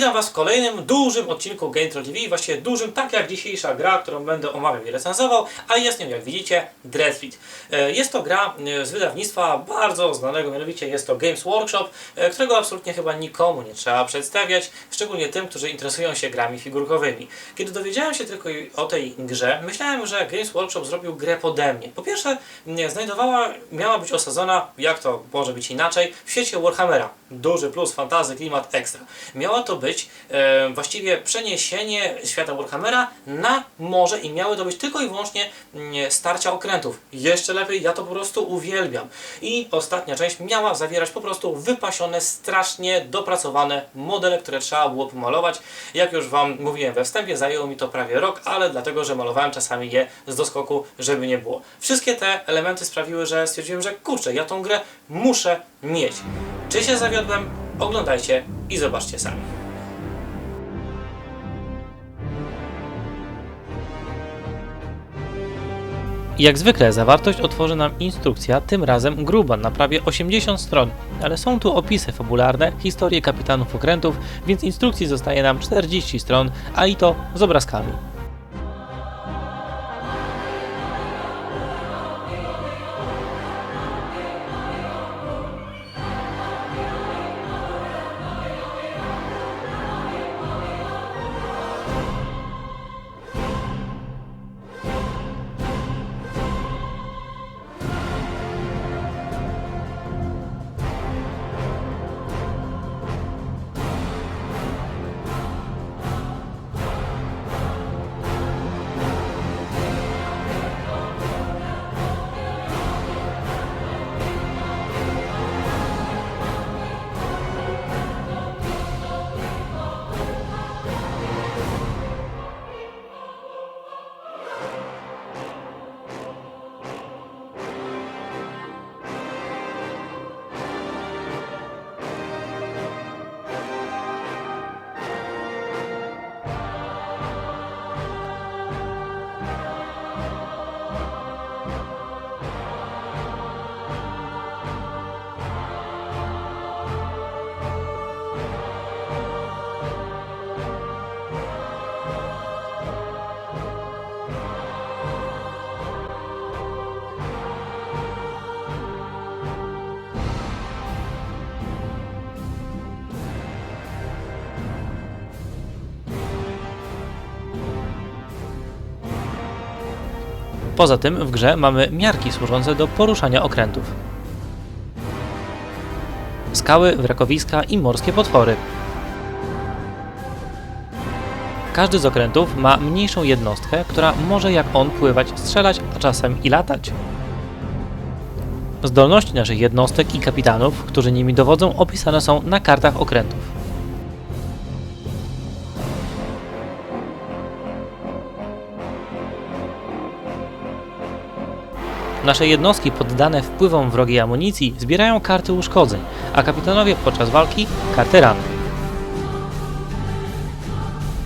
Witam Was w kolejnym dużym odcinku Game Troll TV, właściwie dużym, tak jak dzisiejsza gra, którą będę omawiał i recenzował, a jest nią, jak widzicie, Dreadfleet. E, Jest to gra e, z wydawnictwa bardzo znanego, mianowicie jest to Games Workshop, e, którego absolutnie chyba nikomu nie trzeba przedstawiać, szczególnie tym, którzy interesują się grami figurkowymi. Kiedy dowiedziałem się tylko o tej grze, myślałem, że Games Workshop zrobił grę pode mnie. Po pierwsze, znajdowała, miała być osadzona, jak to może być inaczej, w świecie Warhammera. Duży plus, fantazy, klimat ekstra. Miała to być e, właściwie przeniesienie świata Warhammera na morze i miały to być tylko i wyłącznie mm, starcia okrętów. Jeszcze lepiej, ja to po prostu uwielbiam. I ostatnia część miała zawierać po prostu wypasione, strasznie dopracowane modele, które trzeba było pomalować. Jak już Wam mówiłem we wstępie, zajęło mi to prawie rok, ale dlatego, że malowałem czasami je z doskoku, żeby nie było. Wszystkie te elementy sprawiły, że stwierdziłem, że kurczę, ja tą grę muszę mieć. Czy się zawiodłem? Oglądajcie i zobaczcie sami. Jak zwykle zawartość otworzy nam instrukcja, tym razem gruba, na prawie 80 stron, ale są tu opisy fabularne, historie kapitanów okrętów, więc instrukcji zostaje nam 40 stron, a i to z obrazkami. Poza tym w grze mamy miarki służące do poruszania okrętów. Skały, wrakowiska i morskie potwory. Każdy z okrętów ma mniejszą jednostkę, która może jak on pływać, strzelać, a czasem i latać. Zdolności naszych jednostek i kapitanów, którzy nimi dowodzą, opisane są na kartach okrętów. Nasze jednostki poddane wpływom wrogiej amunicji zbierają karty uszkodzeń, a kapitanowie podczas walki karty ran.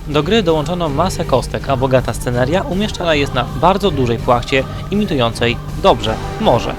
Do gry dołączono masę kostek, a bogata sceneria umieszczana jest na bardzo dużej płachcie imitującej dobrze morze.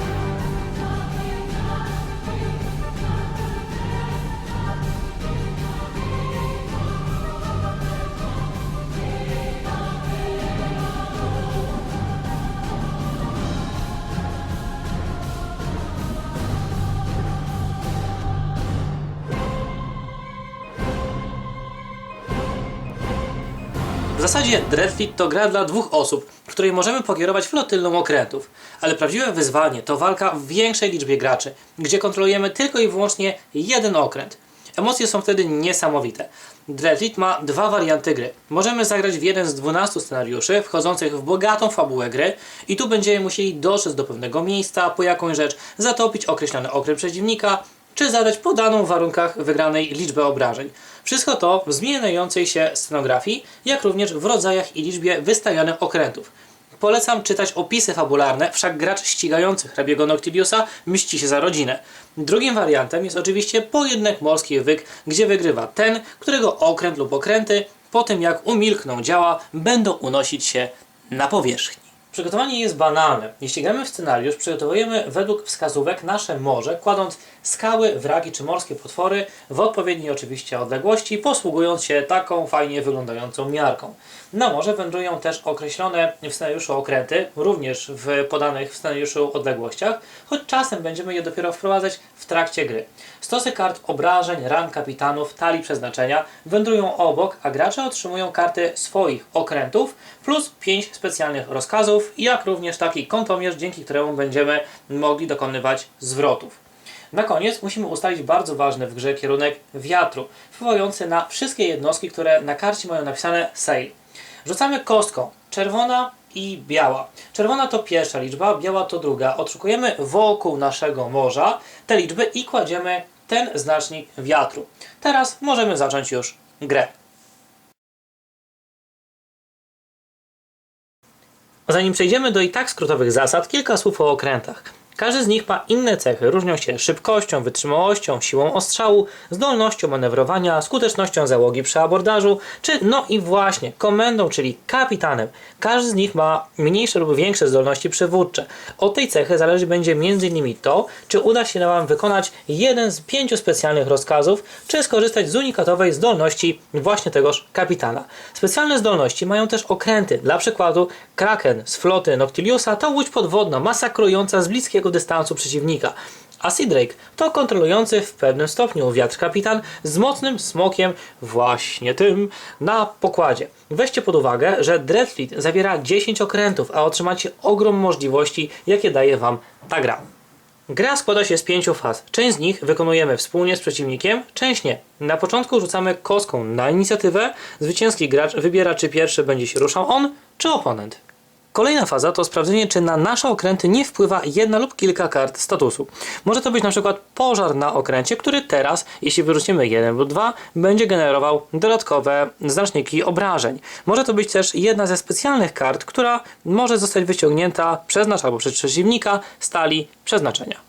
Zasadzie Dreadfleet to gra dla dwóch osób, w której możemy pokierować flotylną okrętów. Ale prawdziwe wyzwanie to walka w większej liczbie graczy, gdzie kontrolujemy tylko i wyłącznie jeden okręt. Emocje są wtedy niesamowite. Dreadfleet ma dwa warianty gry. Możemy zagrać w jeden z 12 scenariuszy wchodzących w bogatą fabułę gry i tu będziemy musieli dotrzeć do pewnego miejsca, po jakąś rzecz, zatopić określony okręt przeciwnika, czy zadać podaną w warunkach wygranej liczbę obrażeń. Wszystko to w zmieniającej się scenografii, jak również w rodzajach i liczbie wystawionych okrętów. Polecam czytać opisy fabularne, wszak gracz ścigający hrabiego Noctiliusa mści się za rodzinę. Drugim wariantem jest oczywiście pojedynek morski wyk, gdzie wygrywa ten, którego okręt lub okręty po tym jak umilkną działa, będą unosić się na powierzchni. Przygotowanie jest banalne. Jeśli gramy w scenariusz, przygotowujemy według wskazówek nasze morze, kładąc skały, wragi czy morskie potwory w odpowiedniej oczywiście odległości, posługując się taką fajnie wyglądającą miarką. Na morze wędrują też określone w scenariuszu okręty, również w podanych w scenariuszu odległościach, choć czasem będziemy je dopiero wprowadzać w trakcie gry. Stosy kart obrażeń, ran kapitanów, talii przeznaczenia wędrują obok, a gracze otrzymują karty swoich okrętów plus 5 specjalnych rozkazów, jak również taki kątomierz, dzięki któremu będziemy mogli dokonywać zwrotów. Na koniec musimy ustalić bardzo ważny w grze kierunek wiatru, wpływający na wszystkie jednostki, które na karcie mają napisane sail. Rzucamy kostką, czerwona i biała. Czerwona to pierwsza liczba, biała to druga. Odszukujemy wokół naszego morza te liczby i kładziemy ten znacznik wiatru. Teraz możemy zacząć już grę. Zanim przejdziemy do i tak skrótowych zasad, kilka słów o okrętach. Każdy z nich ma inne cechy, różnią się szybkością, wytrzymałością, siłą ostrzału, zdolnością manewrowania, skutecznością załogi przy abordażu, czy no i właśnie komendą, czyli kapitanem. Każdy z nich ma mniejsze lub większe zdolności przywódcze. Od tej cechy zależy będzie m.in. to, czy uda się nam wykonać jeden z pięciu specjalnych rozkazów, czy skorzystać z unikatowej zdolności właśnie tegoż kapitana. Specjalne zdolności mają też okręty. Dla przykładu Kraken z floty Noctiliusa to łódź podwodna masakrująca z bliskiego dystansu przeciwnika. A Drake to kontrolujący w pewnym stopniu wiatr kapitan z mocnym smokiem, właśnie tym, na pokładzie. Weźcie pod uwagę, że Dreadfleet zawiera 10 okrętów, a otrzymacie ogrom możliwości, jakie daje Wam ta gra. Gra składa się z pięciu faz. Część z nich wykonujemy wspólnie z przeciwnikiem, część nie. Na początku rzucamy kostką na inicjatywę. Zwycięski gracz wybiera, czy pierwszy będzie się ruszał on, czy oponent. Kolejna faza to sprawdzenie, czy na nasze okręty nie wpływa jedna lub kilka kart statusu. Może to być na przykład pożar na okręcie, który teraz, jeśli wyrzucimy jeden lub dwa, będzie generował dodatkowe znaczniki obrażeń. Może to być też jedna ze specjalnych kart, która może zostać wyciągnięta przez nas albo przez przeciwnika stali przeznaczenia.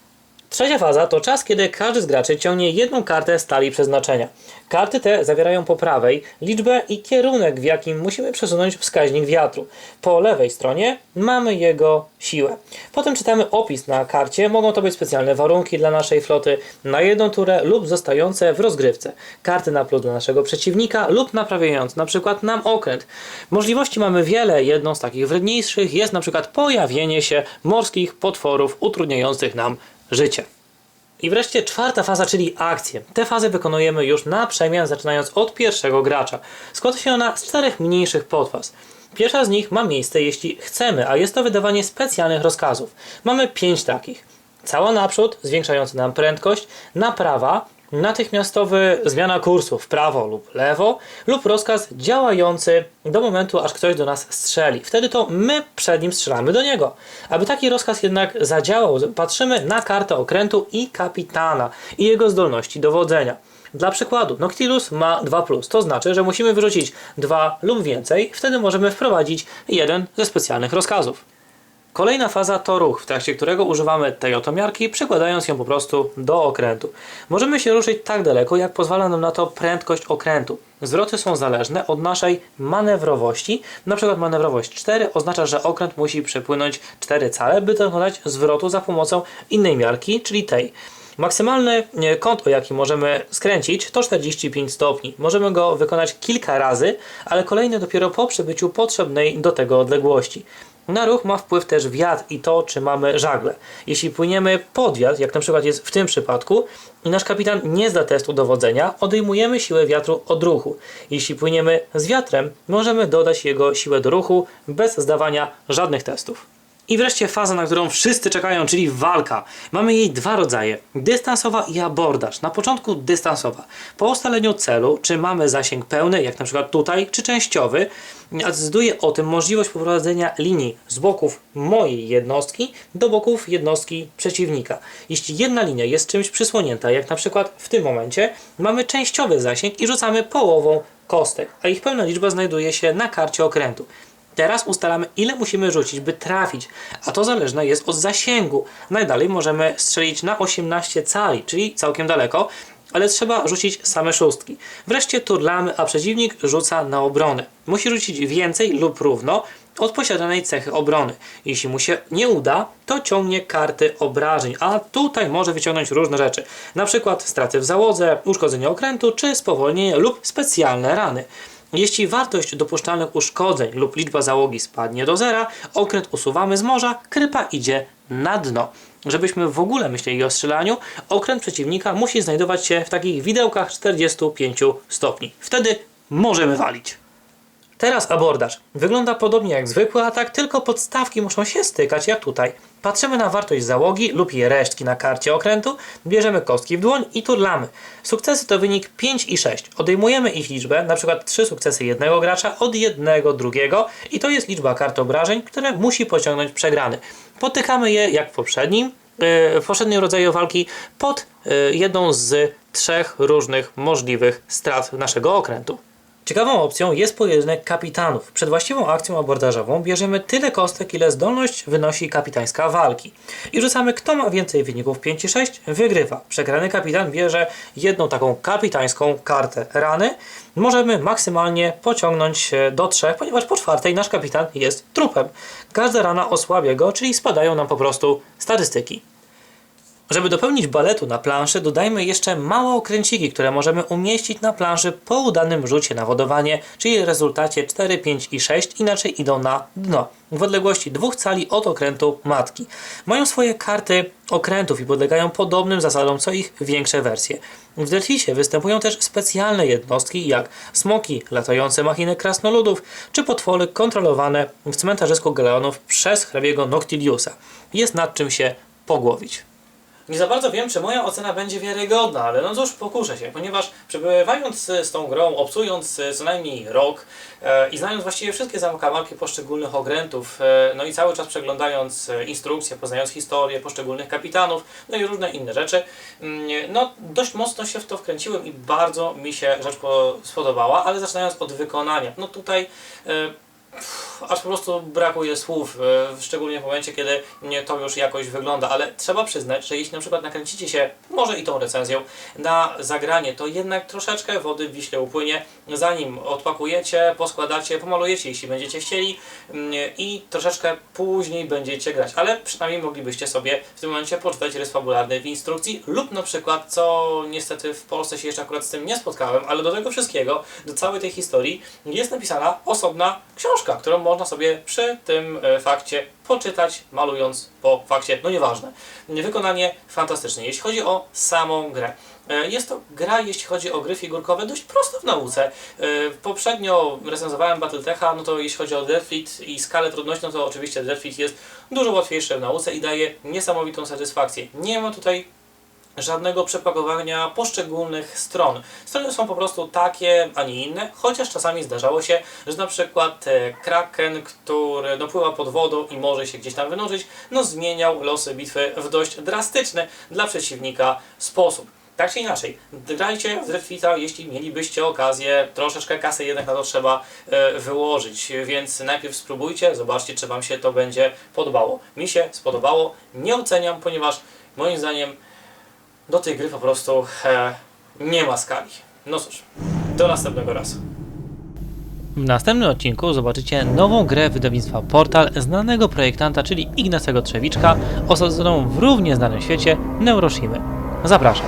Trzecia faza to czas, kiedy każdy z graczy ciągnie jedną kartę stali przeznaczenia. Karty te zawierają po prawej liczbę i kierunek, w jakim musimy przesunąć wskaźnik wiatru. Po lewej stronie mamy jego siłę. Potem czytamy opis na karcie. Mogą to być specjalne warunki dla naszej floty na jedną turę lub zostające w rozgrywce. Karty na plus dla naszego przeciwnika lub naprawiające na przykład nam okręt. Możliwości mamy wiele. Jedną z takich wredniejszych jest na przykład pojawienie się morskich potworów utrudniających nam życie. I wreszcie czwarta faza, czyli akcje. Te fazy wykonujemy już na przemian, zaczynając od pierwszego gracza. Składa się ona z czterech mniejszych podfaz. Pierwsza z nich ma miejsce, jeśli chcemy, a jest to wydawanie specjalnych rozkazów. Mamy pięć takich. Cała naprzód, zwiększająca nam prędkość, naprawa, natychmiastowy zmiana kursu w prawo lub lewo lub rozkaz działający do momentu, aż ktoś do nas strzeli. Wtedy to my przed nim strzelamy do niego. Aby taki rozkaz jednak zadziałał, patrzymy na kartę okrętu i kapitana i jego zdolności dowodzenia. Dla przykładu, Noctilus ma 2, to znaczy, że musimy wyrzucić 2 lub więcej, wtedy możemy wprowadzić jeden ze specjalnych rozkazów. Kolejna faza to ruch, w trakcie którego używamy tej oto miarki, przykładając ją po prostu do okrętu. Możemy się ruszyć tak daleko, jak pozwala nam na to prędkość okrętu. Zwroty są zależne od naszej manewrowości. Na przykład manewrowość 4 oznacza, że okręt musi przepłynąć 4 cale, by dokonać zwrotu za pomocą innej miarki, czyli tej. Maksymalny kąt, o jaki możemy skręcić, to 45 stopni. Możemy go wykonać kilka razy, ale kolejny dopiero po przebyciu potrzebnej do tego odległości. Na ruch ma wpływ też wiatr i to, czy mamy żagle. Jeśli płyniemy pod wiatr, jak na przykład jest w tym przypadku, i nasz kapitan nie zda testu dowodzenia, odejmujemy siłę wiatru od ruchu. Jeśli płyniemy z wiatrem, możemy dodać jego siłę do ruchu bez zdawania żadnych testów. I wreszcie faza, na którą wszyscy czekają, czyli walka. Mamy jej dwa rodzaje: dystansowa i abordaż. Na początku dystansowa. Po ustaleniu celu, czy mamy zasięg pełny, jak na przykład tutaj, czy częściowy, decyduje o tym możliwość poprowadzenia linii z boków mojej jednostki do boków jednostki przeciwnika. Jeśli jedna linia jest czymś przysłonięta, jak na przykład w tym momencie, mamy częściowy zasięg i rzucamy połową kostek, a ich pełna liczba znajduje się na karcie okrętu. Teraz ustalamy, ile musimy rzucić, by trafić, a to zależne jest od zasięgu. Najdalej możemy strzelić na 18 cali, czyli całkiem daleko, ale trzeba rzucić same szóstki. Wreszcie turlamy, a przeciwnik rzuca na obronę. Musi rzucić więcej lub równo, od posiadanej cechy obrony. Jeśli mu się nie uda, to ciągnie karty obrażeń, a tutaj może wyciągnąć różne rzeczy, na przykład straty w załodze, uszkodzenie okrętu czy spowolnienie lub specjalne rany. Jeśli wartość dopuszczalnych uszkodzeń lub liczba załogi spadnie do zera, okręt usuwamy z morza, krypa idzie na dno. Żebyśmy w ogóle myśleli o strzelaniu, okręt przeciwnika musi znajdować się w takich widełkach 45 stopni. Wtedy możemy walić. Teraz abordaż. Wygląda podobnie jak zwykły atak, tylko podstawki muszą się stykać jak tutaj. Patrzymy na wartość załogi lub jej resztki na karcie okrętu, bierzemy kostki w dłoń i turlamy. Sukcesy to wynik 5 i 6. Odejmujemy ich liczbę, przykład 3 sukcesy jednego gracza od jednego drugiego i to jest liczba kart obrażeń, które musi pociągnąć przegrany. Potykamy je jak w poprzednim, yy, w poprzednim rodzaju walki pod yy, jedną z trzech różnych możliwych strat naszego okrętu. Ciekawą opcją jest pojedynek kapitanów. Przed właściwą akcją abordażową bierzemy tyle kostek, ile zdolność wynosi kapitańska walki. I rzucamy, kto ma więcej wyników 5 i 6, wygrywa. Przegrany kapitan bierze jedną taką kapitańską kartę rany. Możemy maksymalnie pociągnąć do trzech, ponieważ po czwartej nasz kapitan jest trupem. Każda rana osłabia go, czyli spadają nam po prostu statystyki. Żeby dopełnić baletu na planszy, dodajmy jeszcze małe okręciki, które możemy umieścić na planszy po udanym rzucie na wodowanie, czyli w rezultacie 4, 5 i 6 inaczej idą na dno, w odległości dwóch cali od okrętu matki. Mają swoje karty okrętów i podlegają podobnym zasadom co ich większe wersje. W Delfisie występują też specjalne jednostki jak smoki, latające machiny krasnoludów czy potwory kontrolowane w cmentarzysku Galeonów przez hrabiego Noctiliusa. Jest nad czym się pogłowić. Nie za bardzo wiem, czy moja ocena będzie wiarygodna, ale no cóż, pokuszę się, ponieważ przebywając z tą grą, obcując co najmniej rok e, i znając właściwie wszystkie zakamarki poszczególnych okrętów, e, no i cały czas przeglądając e, instrukcje, poznając historię poszczególnych kapitanów, no i różne inne rzeczy, mm, no dość mocno się w to wkręciłem i bardzo mi się rzecz po- spodobała, ale zaczynając od wykonania. No tutaj e, aż po prostu brakuje słów, e, szczególnie w momencie, kiedy nie to już jakoś wygląda, ale trzeba przyznać, że jeśli na przykład nakręcicie się, może i tą recenzją, na zagranie, to jednak troszeczkę wody w Wiśle upłynie, zanim odpakujecie, poskładacie, pomalujecie, jeśli będziecie chcieli mm, i troszeczkę później będziecie grać, ale przynajmniej moglibyście sobie w tym momencie poczytać rys fabularny w instrukcji lub na przykład, co niestety w Polsce się jeszcze akurat z tym nie spotkałem, ale do tego wszystkiego, do całej tej historii jest napisana osobna książka, którą można sobie przy tym e, fakcie poczytać, malując po fakcie, no nieważne. Wykonanie fantastyczne. Jeśli chodzi o samą grę. E, Jest to gra, jeśli chodzi o gry figurkowe, dość prosta w nauce. E, Poprzednio recenzowałem Battletecha, no to jeśli chodzi o Deathfleet i skalę no to oczywiście Deathfleet jest dużo łatwiejszy w nauce i daje niesamowitą satysfakcję. Nie ma tutaj żadnego przepakowania poszczególnych stron. Strony są po prostu takie, a nie inne, chociaż czasami zdarzało się, że na przykład e, Kraken, który no, pływa pod wodą i może się gdzieś tam wynurzyć, no zmieniał losy bitwy w dość drastyczny dla przeciwnika sposób. Tak czy inaczej, grajcie w Dreadfita, jeśli mielibyście okazję, troszeczkę kasy jednak na to trzeba e, wyłożyć, więc najpierw spróbujcie, zobaczcie czy Wam się to będzie podobało. Mi się spodobało, nie oceniam, ponieważ moim zdaniem do tej gry po prostu e, nie ma skali. No cóż, do następnego razu. W następnym odcinku zobaczycie nową grę wydawnictwa Portal znanego projektanta, czyli Ignacego Trzewiczka, osadzoną w równie znanym świecie Neuroshimy. Zapraszam.